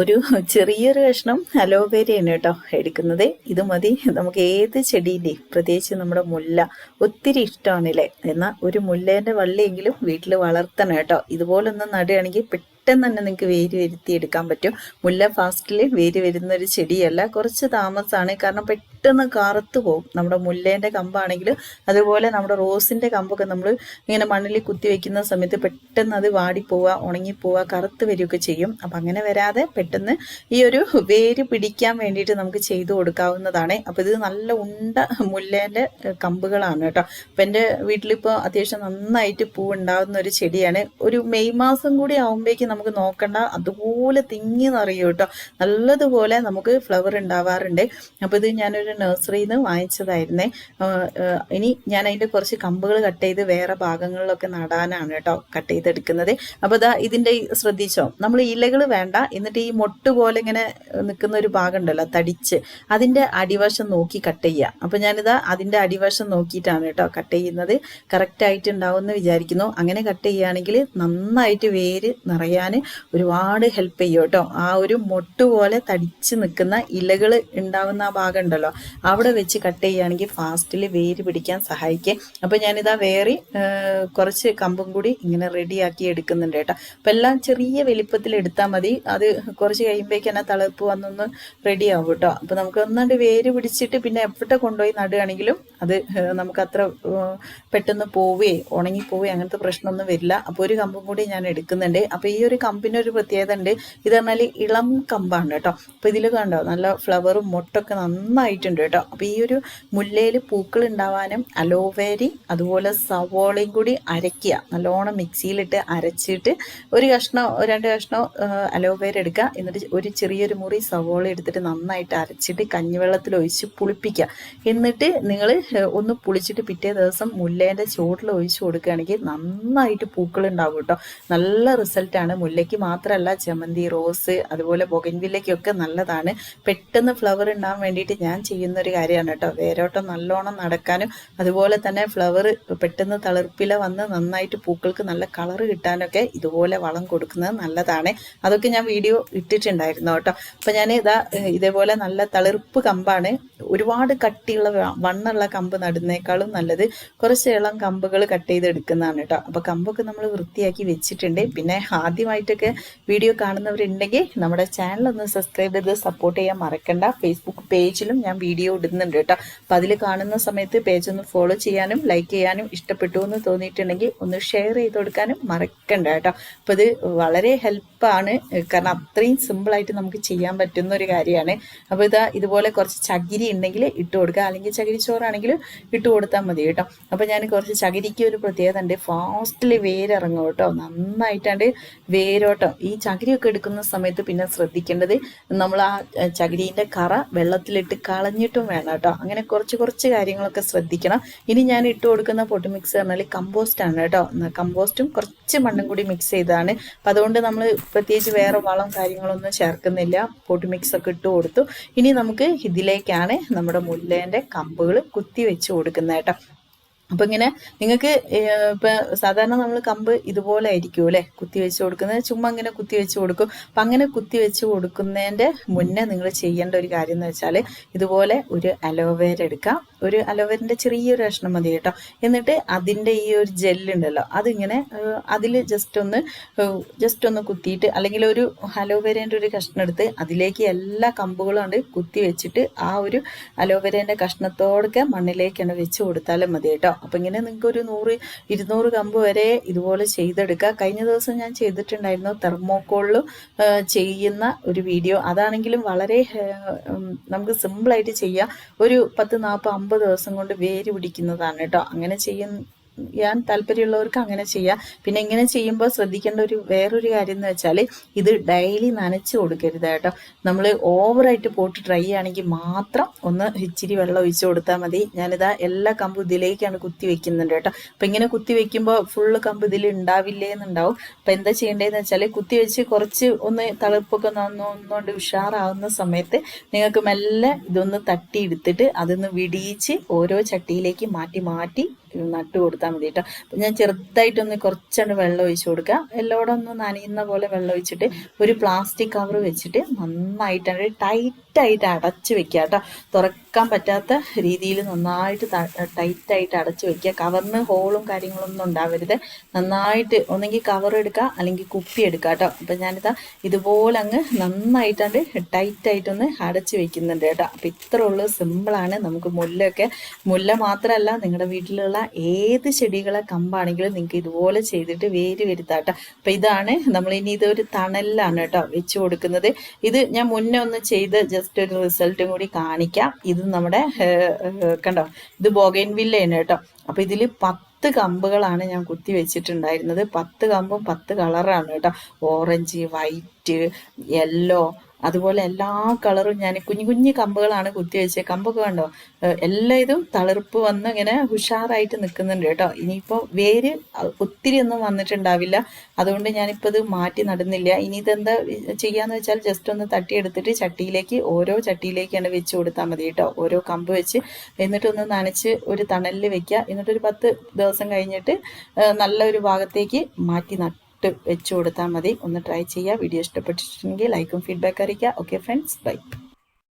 ഒരു ചെറിയൊരു കഷ്ണം അലോവേരയാണ് കേട്ടോ എടുക്കുന്നത്. ഇത് മതി. നമുക്ക് ഏത് ചെടിയിന്റെയും പ്രത്യേകിച്ച് നമ്മുടെ മുല്ല ഒത്തിരി ഇഷ്ടമാണല്ലേ? എന്നാൽ ഒരു മുല്ലേന്റെ വള്ളിയെങ്കിലും വീട്ടിൽ വളർത്തണം കേട്ടോ. ഇതുപോലൊന്നും നടുകയാണെങ്കിൽ പെട്ടെന്ന് തന്നെ നിങ്ങൾക്ക് വേര് വരുത്തി എടുക്കാൻ പറ്റും. മുല്ല ഫാസ്റ്റിൽ വേര് വരുന്ന ഒരു ചെടിയല്ല. കുറച്ച് താമസമാണ് കാരണം പെട്ടെന്ന് കറുത്തു പോകും. നമ്മുടെ മുല്ലേന്റെ കമ്പാണെങ്കിൽ അതുപോലെ നമ്മുടെ റോസിന്റെ കമ്പൊക്കെ നമ്മൾ ഇങ്ങനെ മണ്ണിൽ കുത്തി വെക്കുന്ന സമയത്ത് പെട്ടെന്ന് അത് വാടിപ്പോവുക ഉണങ്ങിപ്പോവുക കറുത്ത് വരികയൊക്കെ ചെയ്യും. അപ്പം അങ്ങനെ വരാതെ പെട്ടെന്ന് ഈ ഒരു വേര് പിടിക്കാൻ വേണ്ടിയിട്ട് നമുക്ക് ചെയ്തു കൊടുക്കാവുന്നതാണ്. അപ്പോൾ ഇത് നല്ല ഉണ്ട മുല്ലേന്റെ കമ്പുകളാണ് കേട്ടോ. അപ്പം എന്റെ വീട്ടിലിപ്പോൾ അത്യാവശ്യം നന്നായിട്ട് പൂ ഉണ്ടാകുന്ന ഒരു ചെടിയാണ്. ഒരു മെയ് മാസം കൂടി ആകുമ്പോഴേക്കും നമുക്ക് നോക്കണ്ട. അതുപോലെ തിങ്ങി നിറയും കേട്ടോ. നല്ലതുപോലെ നമുക്ക് ഫ്ലവർ ഉണ്ടാവാറുണ്ട്. അപ്പോൾ ഇത് ഞാനൊരു നഴ്സറിയിൽ നിന്ന് വാങ്ങിച്ചതായിരുന്നേ. ഇനി ഞാൻ അതിന്റെ കുറച്ച് കമ്പുകൾ കട്ട് ചെയ്ത് വേറെ ഭാഗങ്ങളിലൊക്കെ നടാനാണ് കേട്ടോ കട്ട് ചെയ്തെടുക്കുന്നത്. അപ്പോൾ ഇതാ ഇതിന്റെ ഈ ശ്രദ്ധിച്ചോ? നമ്മൾ ഇലകൾ വേണ്ട എന്നിട്ട് ഈ മൊട്ട് പോലെ ഇങ്ങനെ നിൽക്കുന്ന ഒരു ഭാഗം ഉണ്ടല്ലോ തടിച്ച്. അതിന്റെ അടിവശം നോക്കി കട്ട് ചെയ്യുക. അപ്പോൾ ഞാനിതാ അതിന്റെ അടിവശം നോക്കിയിട്ടാണ് കേട്ടോ കട്ട് ചെയ്യുന്നത്. കറക്റ്റായിട്ട് ഉണ്ടാവുമെന്ന് വിചാരിക്കുന്നു. അങ്ങനെ കട്ട് ചെയ്യുകയാണെങ്കിൽ നന്നായിട്ട് വേര് നിറയാൻ ഒരുപാട് ഹെൽപ്പ് ചെയ്യും കേട്ടോ. ആ ഒരു മൊട്ട് പോലെ തടിച്ച് നിൽക്കുന്ന ഇലകൾ ഉണ്ടാവുന്ന ആ ഭാഗം ഉണ്ടല്ലോ അവിടെ വെച്ച് കട്ട് ചെയ്യുകയാണെങ്കിൽ ഫാസ്റ്റിൽ വേര് പിടിക്കാൻ സഹായിക്കും. അപ്പോൾ ഞാനിതാ വേറെ കുറച്ച് കമ്പും കൂടി ഇങ്ങനെ റെഡിയാക്കി എടുക്കുന്നുണ്ട് കേട്ടോ. അപ്പം എല്ലാം ചെറിയ വലിപ്പത്തിൽ എടുത്താൽ മതി. അത് കുറച്ച് കഴിയുമ്പോഴേക്കും തന്നെ തളർപ്പ് വന്നൊന്ന് റെഡി ആവും കേട്ടോ. അപ്പോൾ നമുക്ക് ഒന്നാണ്ട് വേര് പിടിച്ചിട്ട് പിന്നെ എവിടെ കൊണ്ടുപോയി നടുകയാണെങ്കിലും അത് നമുക്ക് അത്ര പെട്ടെന്ന് പോവുകയെ ഉണങ്ങി പോവുകയെ അങ്ങനത്തെ പ്രശ്നമൊന്നും വരില്ല. അപ്പോൾ ഒരു കമ്പും കൂടി ഞാൻ എടുക്കുന്നുണ്ട്. അപ്പോൾ ഈ ഒരു കമ്പിന് ഒരു പ്രത്യേകത ഉണ്ട്. ഇത് പറഞ്ഞാൽ ഇളം കമ്പാണ് കേട്ടോ. അപ്പോൾ ഇതിൽ കണ്ടോ? നല്ല ഫ്ലവറും മൊട്ടൊക്കെ നന്നായിട്ടുണ്ട്. കേട്ടോ. അപ്പോൾ ഈ ഒരു മുല്ലയിൽ പൂക്കൾ ഉണ്ടാവാനും അലോവേരി അതുപോലെ സവോളയും കൂടി അരയ്ക്കുക. നല്ലോണം മിക്സിയിലിട്ട് അരച്ചിട്ട് ഒരു കഷ്ണം രണ്ട് കഷ്ണം അലോവേര എടുക്കുക. എന്നിട്ട് ഒരു ചെറിയൊരു മുറി സവോള എടുത്തിട്ട് നന്നായിട്ട് അരച്ചിട്ട് കഞ്ഞിവെള്ളത്തിൽ ഒഴിച്ച് പുളിപ്പിക്കുക. എന്നിട്ട് നിങ്ങൾ ഒന്ന് പുളിച്ചിട്ട് പിറ്റേ ദിവസം മുല്ലേന്റെ ചോട്ടിൽ ഒഴിച്ച് കൊടുക്കുകയാണെങ്കിൽ നന്നായിട്ട് പൂക്കൾ ഉണ്ടാവും കേട്ടോ. നല്ല റിസൾട്ടാണ് മുല്ലയ്ക്ക് മാത്രമല്ല ചമന്തി റോസ് അതുപോലെ ബൊഗൻവില്ലയ്ക്കൊക്കെ നല്ലതാണ്. പെട്ടെന്ന് ഫ്ലവർ ഉണ്ടാകാൻ വേണ്ടിയിട്ട് ഞാൻ ചെയ്യുന്ന ഒരു കാര്യമാണ് കേട്ടോ. വേരോട്ടം നല്ലോണം നടക്കാനും അതുപോലെ തന്നെ ഫ്ലവർ പെട്ടെന്ന് തളിർപ്പില വന്ന് നന്നായിട്ട് പൂക്കൾക്ക് നല്ല കളർ കിട്ടാനൊക്കെ ഇതുപോലെ വളം കൊടുക്കുന്നത് നല്ലതാണ്. അതൊക്കെ ഞാൻ വീഡിയോ ഇട്ടിട്ടുണ്ടായിരുന്നു കേട്ടോ. അപ്പം ഞാൻ ഇതാ ഇതേപോലെ നല്ല തളിർപ്പ് കമ്പാണ് ഒരുപാട് കട്ടിയുള്ള വണ്ണുള്ള കമ്പ് നടുന്നേക്കാളും നല്ലത് കുറച്ച് ഇളം കമ്പുകൾ കട്ട് ചെയ്ത് എടുക്കുന്നതാണ് കേട്ടോ. അപ്പോൾ കമ്പൊക്കെ നമ്മൾ വൃത്തിയാക്കി വെച്ചിട്ടുണ്ട്. പിന്നെ ആദ്യമായിട്ടൊക്കെ വീഡിയോ കാണുന്നവരുണ്ടെങ്കിൽ നമ്മുടെ ചാനൽ ഒന്ന് സബ്സ്ക്രൈബ് ചെയ്ത് സപ്പോർട്ട് ചെയ്യാൻ മറക്കണ്ട. ഫേസ്ബുക്ക് പേജിലും ഞാൻ വീഡിയോ ഇടുന്നുണ്ട് കേട്ടോ. അപ്പോൾ അതിൽ കാണുന്ന സമയത്ത് പേജ് ഒന്ന് ഫോളോ ചെയ്യാനും ലൈക്ക് ചെയ്യാനും ഇഷ്ടപ്പെട്ടു എന്ന് തോന്നിയിട്ടുണ്ടെങ്കിൽ ഒന്ന് ഷെയർ ചെയ്ത് കൊടുക്കാനും മറക്കണ്ട കേട്ടോ. അപ്പോൾ ഇത് വളരെ ഹെൽപ്പാണ് കാരണം അത്രയും സിമ്പിളായിട്ട് നമുക്ക് ചെയ്യാൻ പറ്റുന്ന ഒരു കാര്യമാണ്. അപ്പോൾ ഇതാ ഇതുപോലെ കുറച്ച് ചകിരി ഉണ്ടെങ്കിൽ ഇട്ട് കൊടുക്കുക. അല്ലെങ്കിൽ ചകിരി ചോറാണെങ്കിൽ ഇട്ട് കൊടുത്താൽ മതി കേട്ടോ. അപ്പോൾ ഞാൻ കുറച്ച് ചകിരിക്ക് ഒരു പ്രത്യേകത ഉണ്ട്. ഫാസ്റ്റിൽ വേരിറങ്ങും കേട്ടോ. നന്നായിട്ടാണ്ട് വേരോട്ടം. ഈ ചകിരിയൊക്കെ എടുക്കുന്ന സമയത്ത് പിന്നെ ശ്രദ്ധിക്കേണ്ടത് നമ്മൾ ആ ചകിരീന്റെ കറ വെള്ളത്തിലിട്ട് കളഞ്ഞിട്ടും വേണം കേട്ടോ. അങ്ങനെ കുറച്ച് കുറച്ച് കാര്യങ്ങളൊക്കെ ശ്രദ്ധിക്കണം. ഇനി ഞാൻ ഇട്ട് കൊടുക്കുന്ന പൊട്ടി മിക്സ് പറഞ്ഞാൽ കമ്പോസ്റ്റ് ആണ് കേട്ടോ കമ്പോസ്റ്റും കുറച്ച് മണ്ണും കൂടി മിക്സ് ചെയ്തതാണ്. അപ്പം അതുകൊണ്ട് നമ്മൾ പ്രത്യേകിച്ച് വേറെ വളം കാര്യങ്ങളൊന്നും ചേർക്കുന്നില്ല. പൊട്ടി മിക്സ് ഒക്കെ ഇട്ട് കൊടുത്തു. ഇനി നമുക്ക് ഇതിലേക്കാണ് നമ്മുടെ മുല്ലേന്റെ കമ്പുകൾ കുത്തി വെച്ച് കൊടുക്കുന്നത് കേട്ടോ. അപ്പൊ ഇങ്ങനെ നിങ്ങൾക്ക് ഇപ്പൊ സാധാരണ നമ്മൾ കമ്പ് ഇതുപോലെ ആയിരിക്കും അല്ലെ? കുത്തി വെച്ച് കൊടുക്കുന്നത്. ചുമ്മാ ഇങ്ങനെ കുത്തി വെച്ച് കൊടുക്കും. അപ്പൊ അങ്ങനെ കുത്തി വെച്ച് കൊടുക്കുന്നതിന്റെ മുന്നേ നിങ്ങൾ ചെയ്യേണ്ട ഒരു കാര്യം എന്ന് വെച്ചാൽ ഇതുപോലെ ഒരു അലോവേര എടുക്കാം. ഒരു അലോവേറിന്റെ ചെറിയൊരു കഷ്ണം മതി കേട്ടോ. എന്നിട്ട് അതിന്റെ ഈ ഒരു ജെല്ലുണ്ടല്ലോ അതിങ്ങനെ അതിൽ ജസ്റ്റ് ഒന്ന് ജസ്റ്റ് ഒന്ന് കുത്തിയിട്ട് അല്ലെങ്കിൽ ഒരു അലോവേരേന്റെ ഒരു കഷ്ണം എടുത്ത് അതിലേക്ക് എല്ലാ കമ്പുകളും കൊണ്ട് കുത്തി വെച്ചിട്ട് ആ ഒരു അലോവേരേന്റെ കഷ്ണത്തോടൊക്കെ മണ്ണിലേക്കാണ് വെച്ച് കൊടുത്താലും മതി കേട്ടോ. അപ്പം ഇങ്ങനെ നിങ്ങൾക്ക് ഒരു നൂറ് ഇരുന്നൂറ് കമ്പ് വരെ ഇതുപോലെ ചെയ്തെടുക്കുക. കഴിഞ്ഞ ദിവസം ഞാൻ ചെയ്തിട്ടുണ്ടായിരുന്നു തെർമോക്കോളിൽ ചെയ്യുന്ന ഒരു വീഡിയോ. അതാണെങ്കിലും വളരെ നമുക്ക് സിമ്പിളായിട്ട് ചെയ്യാം. ഒരു പത്ത് നാൽപ്പത് അമ്പത് ദിവസം കൊണ്ട് വേര് പിടിക്കുന്നതാണ് കേട്ടോ. അങ്ങനെ ചെയ്യുന്ന ചെയ്യാൻ താല്പര്യമുള്ളവർക്ക് അങ്ങനെ ചെയ്യാം. പിന്നെ ഇങ്ങനെ ചെയ്യുമ്പോൾ ശ്രദ്ധിക്കേണ്ട ഒരു വേറൊരു കാര്യം എന്ന് വെച്ചാൽ ഇത് ഡെയിലി നനച്ച് കൊടുക്കരുത് കേട്ടോ. നമ്മൾ ഓവറായിട്ട് പോട്ട് ഡ്രൈ ആണെങ്കിൽ മാത്രം ഒന്ന് ഇച്ചിരി വെള്ളം ഒഴിച്ച് കൊടുത്താൽ മതി. ഞാനിതാ എല്ലാ കമ്പ് ഇതിലേക്കാണ് കുത്തി വെക്കുന്നുണ്ട് കേട്ടോ. അപ്പം ഇങ്ങനെ കുത്തി വെക്കുമ്പോൾ ഫുള്ള് കമ്പ് ഇതിൽ ഉണ്ടാവില്ലേ എന്നുണ്ടാവും. അപ്പം എന്താ ചെയ്യേണ്ടതെന്ന് വെച്ചാൽ കുത്തി വെച്ച് കുറച്ച് ഒന്ന് തളിർപ്പൊക്കെ നന്നൊന്നുകൊണ്ട് ഉഷാറാവുന്ന സമയത്ത് നിങ്ങൾക്ക് മെല്ലെ ഇതൊന്ന് തട്ടിയെടുത്തിട്ട് അതൊന്ന് വിടിയിച്ച് ഓരോ ചട്ടിയിലേക്ക് മാറ്റി മാറ്റി നട്ട് കൊടുത്താൽ മതി കേട്ടോ അപ്പം ഞാൻ ചെറുതായിട്ടൊന്ന് കുറച്ചുകൊണ്ട് വെള്ളം ഒഴിച്ചു കൊടുക്കുക എല്ലോടെ ഒന്ന് നനയുന്ന പോലെ വെള്ളം ഒഴിച്ചിട്ട് ഒരു പ്ലാസ്റ്റിക് കവർ വെച്ചിട്ട് നന്നായിട്ടാണ് ടൈറ്റായിട്ട് അടച്ച് വെക്കുക കേട്ടോ തുറക്കാൻ പറ്റാത്ത രീതിയിൽ നന്നായിട്ട് ടൈറ്റായിട്ട് അടച്ച് വെക്കുക കവറിന് ഹോളും കാര്യങ്ങളൊന്നും ഉണ്ടാവരുത്. നന്നായിട്ട് ഒന്നെങ്കിൽ കവർ എടുക്കുക അല്ലെങ്കിൽ കുപ്പി എടുക്കുക കേട്ടോ അപ്പം ഞാനിതാ ഇതുപോലെ അങ്ങ് നന്നായിട്ടാണ്ട് ടൈറ്റായിട്ടൊന്ന് അടച്ച് വെക്കുന്നുണ്ട് കേട്ടോ അപ്പം ഇത്ര ഉള്ളൂ. സിമ്പിളാണ് നമുക്ക് മുല്ലൊക്കെ മുല്ല മാത്രമല്ല നിങ്ങളുടെ വീട്ടിലുള്ള ഏത് ചെടികളെ കമ്പാണെങ്കിലും നിങ്ങൾക്ക് ഇതുപോലെ ചെയ്തിട്ട് വേര് വരുത്താട്ടോ. അപ്പം ഇതാണ് നമ്മൾ ഇനി ഇതൊരു തണലിലാണ് കേട്ടോ വെച്ച് കൊടുക്കുന്നത്. ഇത് ഞാൻ മുന്നേ ഒന്ന് ചെയ്ത് ജസ്റ്റ് ഒരു റിസൾട്ടും കൂടി കാണിക്കാം. ഇത് നമ്മുടെ കണ്ടോ? ഇത് ബോഗൈൻ വില്ലയാണ് കേട്ടോ. അപ്പൊ ഇതിൽ പത്ത് കമ്പുകളാണ് ഞാൻ കുത്തി വെച്ചിട്ടുണ്ടായിരുന്നത്. പത്ത് കമ്പും പത്ത് കളറാണ് കേട്ടോ. ഓറഞ്ച് വൈറ്റ് യെല്ലോ അതുപോലെ എല്ലാ കളറും ഞാൻ കുഞ്ഞു കുഞ്ഞു കമ്പുകളാണ് കുത്തി വെച്ചത് കമ്പൊക്കെ കണ്ടോ? എല്ലാ ഇതും തളിർപ്പ് വന്ന് ഇങ്ങനെ ഉഷാറായിട്ട് നിൽക്കുന്നുണ്ട് കേട്ടോ. ഇനിയിപ്പോൾ വേര് ഒത്തിരി ഒന്നും വന്നിട്ടുണ്ടാവില്ല. അതുകൊണ്ട് ഞാനിപ്പോൾ ഇത് മാറ്റി നടുന്നില്ല. ഇനി ഇതെന്താ ചെയ്യാന്ന് വെച്ചാൽ ജസ്റ്റ് ഒന്ന് തട്ടിയെടുത്തിട്ട് ചട്ടിയിലേക്ക് ഓരോ ചട്ടിയിലേക്കാണ് വെച്ച് കൊടുത്താൽ മതി കേട്ടോ. ഓരോ കമ്പ് വെച്ച് എന്നിട്ടൊന്ന് നനച്ച് ഒരു തണലിൽ വെക്കുക എന്നിട്ടൊരു പത്ത് ദിവസം കഴിഞ്ഞിട്ട് നല്ലൊരു നല്ല ഭാഗത്തേക്ക് മാറ്റി നട്ട് വെച്ച് കൊടുത്താൽ മതി. ഒന്ന് ട്രൈ ചെയ്യുക. വീഡിയോ ഇഷ്ടപ്പെട്ടിട്ടുണ്ടെങ്കിൽ ലൈക്കും ഫീഡ്ബാക്ക് അറിയിക്കുക. Okay friends bye